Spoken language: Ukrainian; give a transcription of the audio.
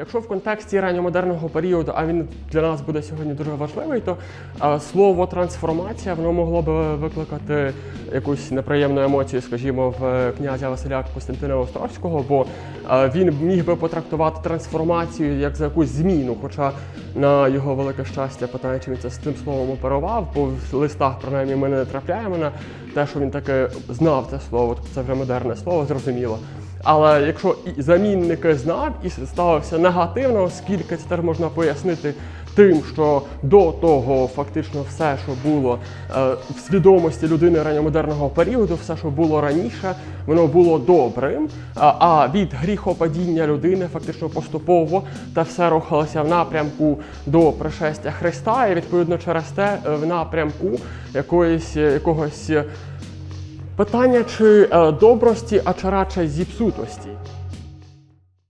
Якщо в контексті ранньомодерного періоду, а він для нас буде сьогодні дуже важливий, то слово трансформація воно могло би викликати якусь неприємну емоцію, скажімо, в е, князя Василя Костянтина Острозького, бо він міг би потрактувати трансформацію як за якусь зміну. Хоча на його велике щастя, питання, чи він це з цим словом оперував, бо в листах принаймні ми не натрапляємо на те, що він таки знав це слово, тобто це вже модерне слово, зрозуміло. Але якщо і замінники знав і ставився негативно, оскільки це теж можна пояснити тим, що до того фактично все, що було е, в свідомості людини ранньомодерного періоду, все, що було раніше, воно було добрим. А, від гріхопадіння людини фактично поступово та все рухалося в напрямку до пришестя Христа, і відповідно через те е, в напрямку якоїсь е, якогось. Питання чи е, добрості, а чи радше зіпсутості.